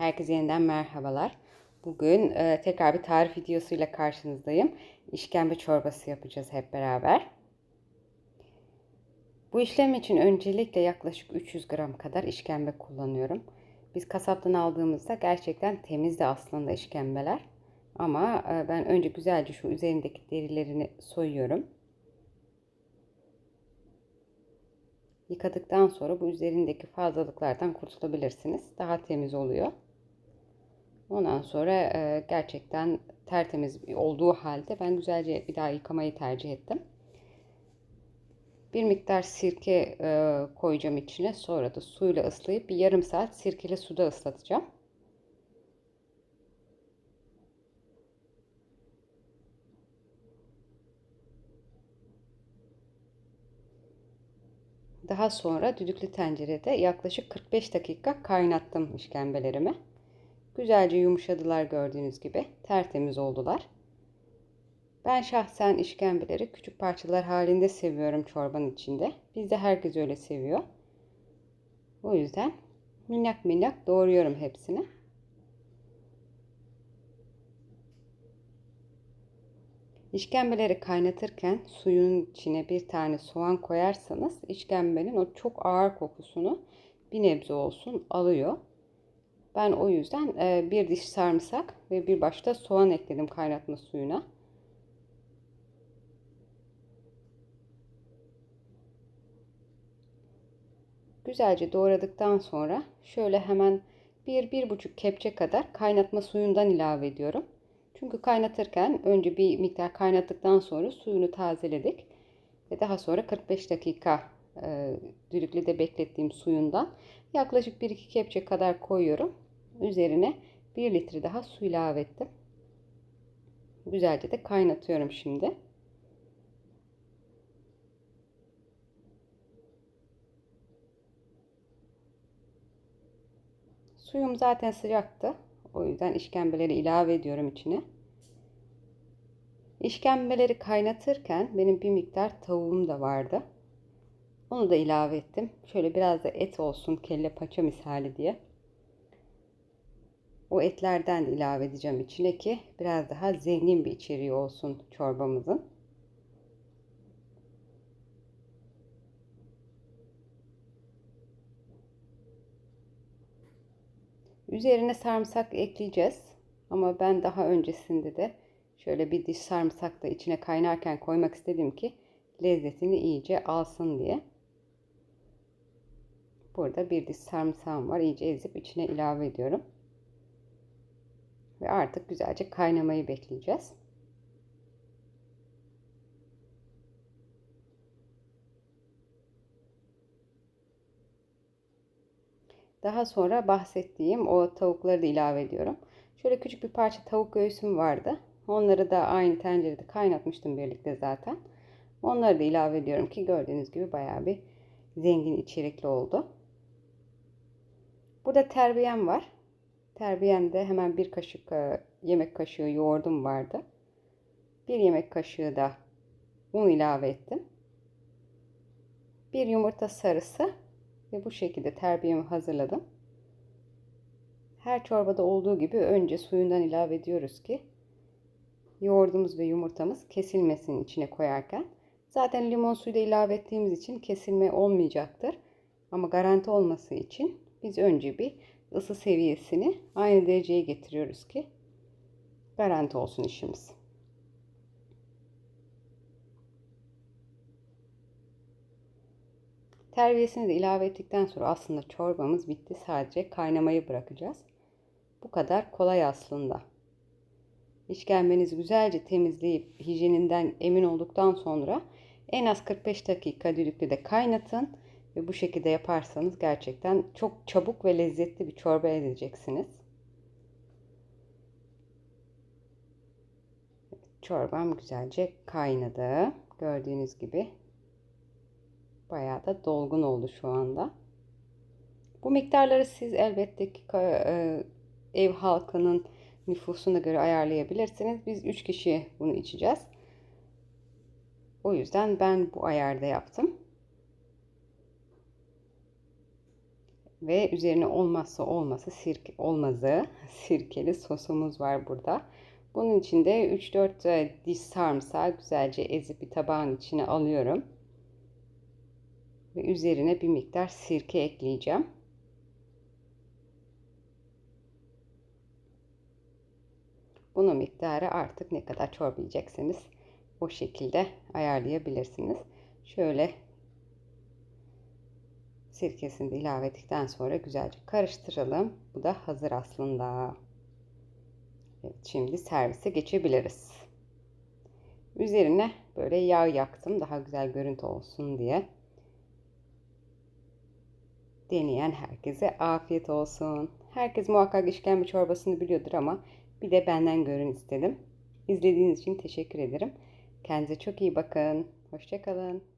Herkese yeniden merhabalar. Bugün e, tekrar bir tarif videosuyla karşınızdayım. İşkembe çorbası yapacağız hep beraber. Bu işlem için öncelikle yaklaşık 300 gram kadar işkembe kullanıyorum. Biz kasaptan aldığımızda gerçekten temizdi aslında işkembeler. Ama e, ben önce güzelce şu üzerindeki derilerini soyuyorum. Yıkadıktan sonra bu üzerindeki fazlalıklardan kurtulabilirsiniz. Daha temiz oluyor. Ondan sonra e, gerçekten tertemiz olduğu halde ben güzelce bir daha yıkamayı tercih ettim. Bir miktar sirke e, koyacağım içine. Sonra da suyla ıslayıp bir yarım saat sirkeli suda ıslatacağım. Daha sonra düdüklü tencerede yaklaşık 45 dakika kaynattım işkembelerimi. Güzelce yumuşadılar gördüğünüz gibi. Tertemiz oldular. Ben şahsen işkembeleri küçük parçalar halinde seviyorum çorbanın içinde. Bizde herkes öyle seviyor. O yüzden minnak minnak doğruyorum hepsini. İşkembeleri kaynatırken suyun içine bir tane soğan koyarsanız işkembenin o çok ağır kokusunu bir nebze olsun alıyor. Ben o yüzden e, bir diş sarımsak ve bir başta soğan ekledim kaynatma suyuna. Güzelce doğradıktan sonra şöyle hemen bir bir buçuk kepçe kadar kaynatma suyundan ilave ediyorum. Çünkü kaynatırken önce bir miktar kaynattıktan sonra suyunu tazeledik. Ve daha sonra 45 dakika e, düdüklüde beklettiğim suyundan yaklaşık 1-2 kepçe kadar koyuyorum. Üzerine 1 litre daha su ilave ettim. Güzelce de kaynatıyorum şimdi. Suyum zaten sıcaktı. O yüzden işkembeleri ilave ediyorum içine. İşkembeleri kaynatırken benim bir miktar tavuğum da vardı. Onu da ilave ettim. Şöyle biraz da et olsun kelle paça misali diye. O etlerden de ilave edeceğim içine ki biraz daha zengin bir içeriği olsun çorbamızın. Üzerine sarımsak ekleyeceğiz. Ama ben daha öncesinde de şöyle bir diş sarımsak da içine kaynarken koymak istedim ki lezzetini iyice alsın diye. Burada bir diş sarımsağım var. İyice ezip içine ilave ediyorum. Ve artık güzelce kaynamayı bekleyeceğiz. Daha sonra bahsettiğim o tavukları da ilave ediyorum. Şöyle küçük bir parça tavuk göğsüm vardı. Onları da aynı tencerede kaynatmıştım birlikte zaten. Onları da ilave ediyorum ki gördüğünüz gibi bayağı bir zengin içerikli oldu. Burada terbiyem var. Terbiyemde hemen bir kaşık e, yemek kaşığı yoğurdum vardı. Bir yemek kaşığı da un ilave ettim. Bir yumurta sarısı ve bu şekilde terbiyemi hazırladım. Her çorbada olduğu gibi önce suyundan ilave ediyoruz ki yoğurdumuz ve yumurtamız kesilmesin içine koyarken. Zaten limon suyu da ilave ettiğimiz için kesilme olmayacaktır. Ama garanti olması için biz önce bir ısı seviyesini aynı dereceye getiriyoruz ki garanti olsun işimiz. Terbiyesini de ilave ettikten sonra aslında çorbamız bitti. Sadece kaynamayı bırakacağız. Bu kadar kolay aslında. İşkembenizi güzelce temizleyip hijyeninden emin olduktan sonra en az 45 dakika düdüklüde kaynatın. Ve bu şekilde yaparsanız gerçekten çok çabuk ve lezzetli bir çorba edeceksiniz. Çorbam güzelce kaynadı. Gördüğünüz gibi bayağı da dolgun oldu şu anda. Bu miktarları siz elbette ki e, ev halkının nüfusuna göre ayarlayabilirsiniz. Biz 3 kişi bunu içeceğiz. O yüzden ben bu ayarda yaptım. Ve üzerine olmazsa olması sirke olmazı sirkeli sosumuz var burada. Bunun için de 3-4 diş sarımsağı güzelce ezip bir tabağın içine alıyorum. Ve üzerine bir miktar sirke ekleyeceğim. Bunun miktarı artık ne kadar çorba yiyecekseniz o şekilde ayarlayabilirsiniz. Şöyle sirkesini de ilave ettikten sonra güzelce karıştıralım. Bu da hazır aslında. Evet, şimdi servise geçebiliriz. Üzerine böyle yağ yaktım daha güzel görüntü olsun diye. Deneyen herkese afiyet olsun. Herkes muhakkak işkembe çorbasını biliyordur ama bir de benden görün istedim. İzlediğiniz için teşekkür ederim. Kendinize çok iyi bakın. Hoşçakalın.